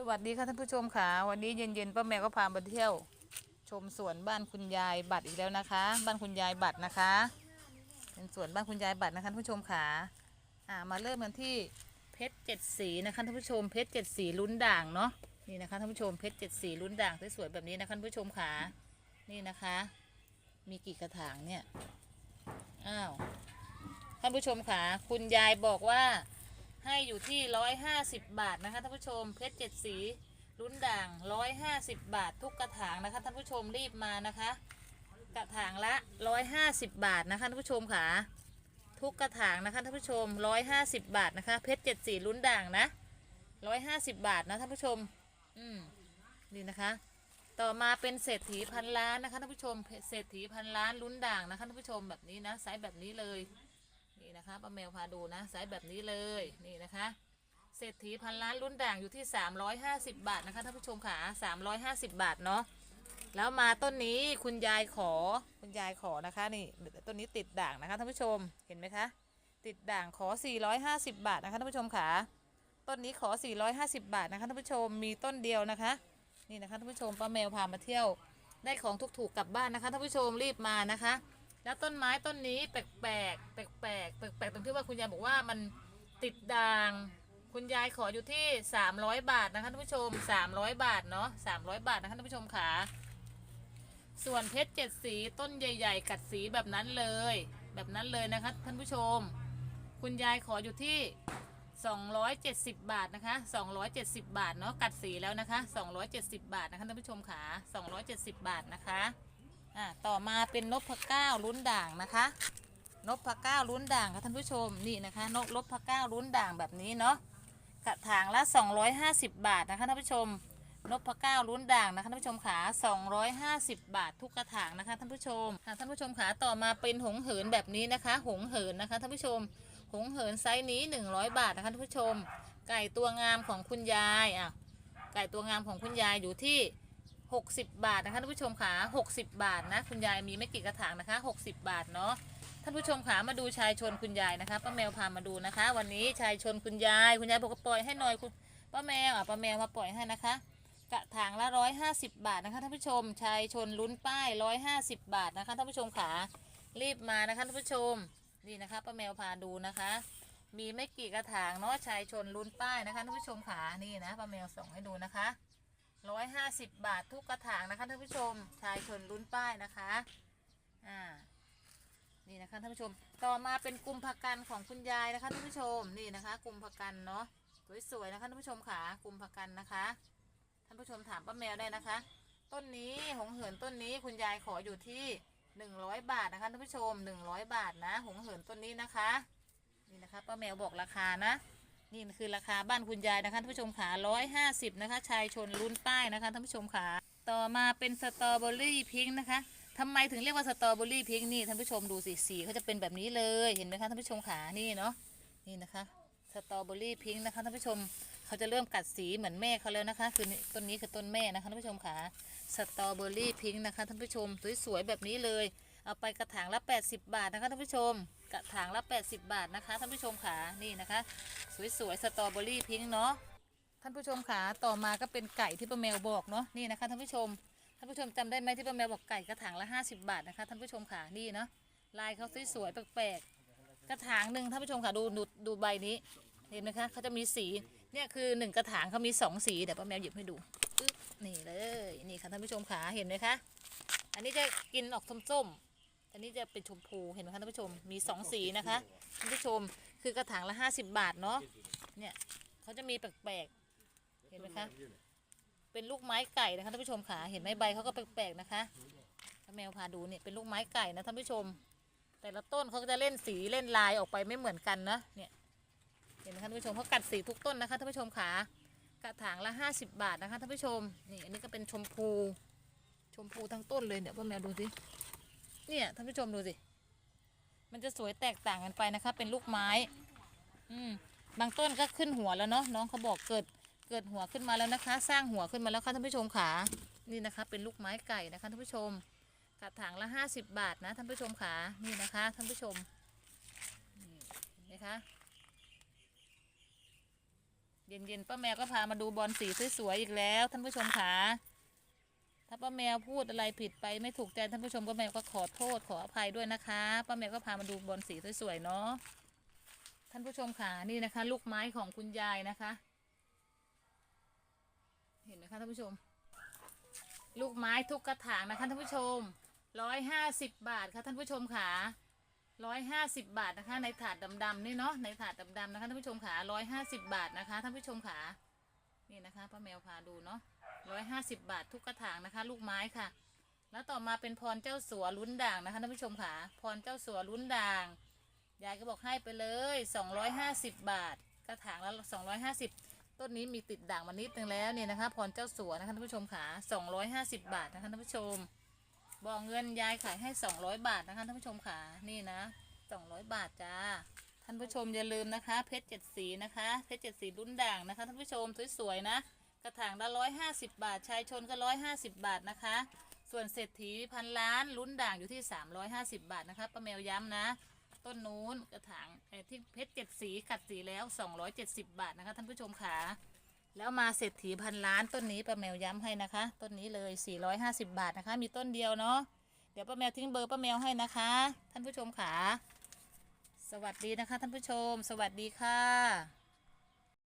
สวัสดีค่ะท่านผู้ชมค่ะวันนี้เย็นๆป้าแมวก็พามาเที่ยว ชมสวนบ้านคุณยายบัตรอีกแล้วนะคะ บ้านคุณยายบัตรนะคะ เป็นสวนบ้านคุณยายบัตรนะคะท่านผู้ชมค่ะอ่ามาเริ่มกันที่เพชรเจ็ดสีนะคะท่านผู้ชมเพชรเจ็ดสีลุ้นด่างเนาะนี่นะคะท่านผู้ชมเพชรเจ็ดสีลุ้นด่างสวยๆแบบนี้นะคะท่านผู้ชมค่ะนี่นะคะ มีกี่กระถางเนี่ยอ้าวท่านผู้ชมค่ะคุณยายบอกว่า ให้อยู่ที่ร้อยห้าสิบบาทนะคะท่านผู้ชมเพชรเจ็ดสีลุ้นด่างร้อยห้าสิบบาททุกกระถางนะคะท่านผู้ชมรีบมานะคะ กระถางละร้อยห้าสิบบาทนะคะท่านผู้ชมค่ะทุกกระถางนะคะท่านผู้ชมร้อยห้าสิบบาทนะคะเพชรเจ็ดสีลุ้นด่างนะร้อยห้าสิบบาทนะท่านผู้ชม อืมนี่นะคะ ต่อมาเป็นเศรษฐีพันล้านนะคะท่านผู้ชมเศรษฐีพันล้านลุ้นด่างนะคะท่านผู้ชมแบบนี้นะไซส์แบบนี้เลย นะคะป้าแมวพาดูนะไซส์แบบนี้เลยนี่นะคะ เศรษฐีพันล้านรุ่นด่างอยู่ที่ 350 บาทนะคะท่านผู้ชมค่ะ350 บาทเนาะแล้วมาต้นนี้คุณยายขอคุณยายขอนะคะนี่ต้นนี้ติดด่างนะคะท่านผู้ชมเห็นไหมคะ ติดด่างขอ 450 บาทนะคะท่านผู้ชมค่ะต้นนี้ขอ 450 บาทนะคะท่านผู้ชมมีต้นเดียวนะคะ นี่นะคะท่านผู้ชมป้าแมวพามาเที่ยวได้ของถูกๆกลับบ้านนะคะท่านผู้ชมรีบมานะคะ แล้วต้นไม้ต้นนี้แปลกๆแป คุณยายบอกว่ามันติดด่าง คุณยายขออยู่ที่ 300 บาทนะคะท่านผู้ชม 300 บาทเนาะ300 บาทนะคะท่านผู้ชมค่ะส่วนเพชรเจ็ดสีต้นใหญ่ ๆ กัดสีแบบนั้นเลย แบบนั้นเลยนะคะท่านผู้ชม คุณยายขออยู่ที่ 270 บาทนะคะ 270 บาทเนาะกัดสีแล้วนะคะ 270 บาทนะคะท่านผู้ชมค่ะ270 บาทนะคะอ่าต่อมาเป็นนพเก้าลุ้นด่างนะคะ นกพเก้าลุ้นด่างค่ะท่านผู้ชมนี่นะคะ นกนพเก้าลุ้นด่างแบบนี้เนาะกระถางละ 250 บาทนะคะท่านผู้ชม นกพเก้าลุ้นด่างนะคะท่านผู้ชมขา250 บาททุกกระถางนะคะท่านผู้ชมค่ะท่านผู้ชมขาต่อมาเป็นหงเหินแบบนี้นะคะ หงเหินนะคะท่านผู้ชม หงเหินไซส์นี้ 100 บาทนะคะท่านผู้ชม ไก่ตัวงามของคุณยายอะไก่ตัวงามของคุณยายอยู่ที่60 บาทนะคะท่านผู้ชมขา60 บาทนะ คุณยายมีไม่กี่กระถางนะคะ 60 บาทเนาะ ท่านผู้ชมขามาดูชายชนคุณยายนะคะป้าแมวพามาดูนะคะ วันนี้ชายชนคุณยาย คุณยายบอกว่าปล่อยให้หน่อยคุณป้าแมวอะป้าแมวมาปล่อยให้นะคะ กระถางละร้อยห้าสิบบาทนะคะท่านผู้ชมชายชนลุ้นป้ายร้อยห้าสิบบาทนะคะท่านผู้ชมขารีบมานะคะท่านผู้ชมนี่นะคะป้าแมวพาดูนะคะ มีไม่กี่กระถางเนาะชายชนลุ้นป้ายนะคะท่านผู้ชมขานี่นะป้าแมวส่งให้ดูนะคะร้อยห้าสิบบาททุกกระถางนะคะท่านผู้ชมชายชนลุ้นป้ายนะคะอ่า นี่นะคะท่านผู้ชม ต่อมาเป็นกลุ่มผักกันของคุณยายนะคะท่านผู้ชมนี่นะคะ กลุ่มผักกันเนาะสวยๆนะคะท่านผู้ชมค่ะกลุ่มผักกันนะคะท่านผู้ชมถามป้าแมวได้นะคะ ต้นนี้หงเหินต้นนี้คุณยายขออยู่ที่หนึ่งร้อยบาทนะคะท่านผู้ชมหนึ่งร้อยบาทนะ หงเหินต้นนี้นะคะ นี่นะคะป้าแมวบอกราคานะ นี่คือราคาบ้านคุณยายนะคะท่านผู้ชมขาร้อยห้าสิบนะคะ ชายชนลุ้นป้ายนะคะท่านผู้ชมขาต่อมาเป็นสตรอเบอรี่พิงค์นะคะ ทำไมถึงเรียกว่าสตรอเบอรี่พิงค์นี่ท่านผู้ชมดูสิสีเขาจะเป็นแบบนี้เลยเห็นไหมคะท่านผู้ชมขานี่เนาะนี่นะคะสตรอเบอรี่พิงค์นะคะท่านผู้ชมเขาจะเริ่มกัดสีเหมือนแม่เขาแล้วนะคะ คือต้นนี้คือต้นแม่นะคะท่านผู้ชมขาสตรอเบอรี่พิงค์นะคะท่านผู้ชมสวยๆแบบนี้เลยเอาไปกระถางละ 80 บาทนะคะท่านผู้ชม กระถางละ 80 บาทนะคะท่านผู้ชมขานี่นะคะ สวยๆสตรอเบอรี่พิงค์เนาะท่านผู้ชมขาต่อมาก็เป็นไก่ที่ป้าแมวบอกเนาะนี่นะคะท่านผู้ชม ท่านผู้ชมจำได้ไหมที่ป้าแมวบอกไก่กระถางละ50บาทนะคะท่านผู้ชมขานี่เนาะลายเขาสวยๆแปลกๆกระถางหนึ่งท่านผู้ชมขาดูดูดูใบนี้เห็นไหมคะเขาจะมีสีเนี่ยคือหนึ่งกระถางเขามีสองสีเดี๋ยวป้าแมวหยิบให้ดูอึ๊บนี่เลยนี่ค่ะท่านผู้ชมขาเห็นไหมคะอันนี้จะกินออกส้มๆอันนี้จะเป็นชมพูเห็นไหมคะท่านผู้ชมมีสองสีนะคะท่านผู้ชมคือกระถางละห้าสิบบาทเนาะเนี่ยเขาจะมีแปลกๆเห็นไหมคะ เป็นลูกไม้ไก่นะคะท่านผู้ชมขาเห็นไหมใบเขาก็แปลกๆนะคะถ้าแมวพาดูเนี่ยเป็นลูกไม้ไก่นะท่านผู้ชม แต่ละต้นเขาก็จะเล่นสีเล่นลายออกไปไม่เหมือนกันนะเนี่ยเห็นไหมคะท่านผู้ชมเขากัดสีทุกต้นนะคะท่านผู้ชมขากระถางละห้าสิบบาทนะคะท่านผู้ชมนี่อันนี้ก็เป็นชมพูชมพูทั้งต้นเลยเนี่ยพ่อแมวดูสิเนี่ยท่านผู้ชมดูสิมันจะสวยแตกต่างกันไปนะคะ เป็นลูกไม้ อืมบางต้นก็ขึ้นหัวแล้วเนาะน้องเขาบอกเกิด เกิดหัวขึ้นมาแล้วนะคะ สร้างหัวขึ้นมาแล้วค่ะท่านผู้ชมขานี่นะคะ เป็นลูกไม้ไก่นะคะท่านผู้ชมกระถางละห้าสิบบาทนะท่านผู้ชมขานี่นะคะท่านผู้ชมนี่เห็นไหมคะเย็นๆป้าแมวก็พามาดูบอลสีสวยๆอีกแล้ว ท่านผู้ชมค่ะถ้าป้าแมวพูดอะไรผิดไปไม่ถูกใจท่านผู้ชมป้าแมวก็ขอโทษขออภัยด้วยนะคะป้าแมวก็พามาดูบอลสีสวยๆเนาะท่านผู้ชมค่ะนี่นะคะ ลูกไม้ของคุณยายนะคะ นไหมคะท่านผู้ชม ลูกไม้ทุกกระถางนะคะท่านผู้ชมร้อยห้าสิบบาทค่ะท่านผู้ชมค่ะร้อยห้าสิบบาทนะคะ ในถาดดำๆนี่เนาะในถาดดำๆนะคะท่านผู้ชมค่ะร้อยห้าสิบบาทนะคะท่านผู้ชมค่ะนี่นะคะป้าแมวพาดูเนาะร้อยห้าสิบบาททุกกระถางนะคะ ลูกไม้ค่ะ แล้วต่อมาเป็นพรเจ้าสัวลุ้นด่างนะคะท่านผู้ชมค่ะพรเจ้าสัวลุ้นด่างยายก็บอกให้ไปเลยสองร้อยห้าสิบบาท กระถางละสองร้อยห้าสิบ ต้นนี้มีติดด่างมานิดนึงแล้วเนี่ยนะคะพรเจ้าสัวนะคะท่านผู้ชมค่ะ250 บาทนะคะท่านผู้ชม บอกเงินยายขายให้ 200 บาทนะคะท่านผู้ชมค่ะนี่นะ 200 บาทจ้าท่านผู้ชมอย่าลืมนะคะ เพชรเจ็ดสีนะคะ เพชรเจ็ดสีรุ่นด่างนะคะท่านผู้ชมสวยๆนะ กระถางละ150บาทชายชนก็150บาทนะคะ ส่วนเศรษฐีพันล้านลุ้นด่างอยู่ที่350บาทนะคะป้าแมวย้ำนะ ต้นนู้นกระถางไอ้ที่เพชรเจ็ดสีขัดสีแล้ว 270 บาทนะคะท่านผู้ชมขาแล้วมาเศรษฐีพันล้านต้นนี้ป้าแมวย้ำให้นะคะ ต้นนี้เลย 450 บาทนะคะ มีต้นเดียวเนาะเดี๋ยวป้าแมวทิ้งเบอร์ป้าแมวให้นะคะ ท่านผู้ชมขาสวัสดีนะคะท่านผู้ชม สวัสดีค่ะ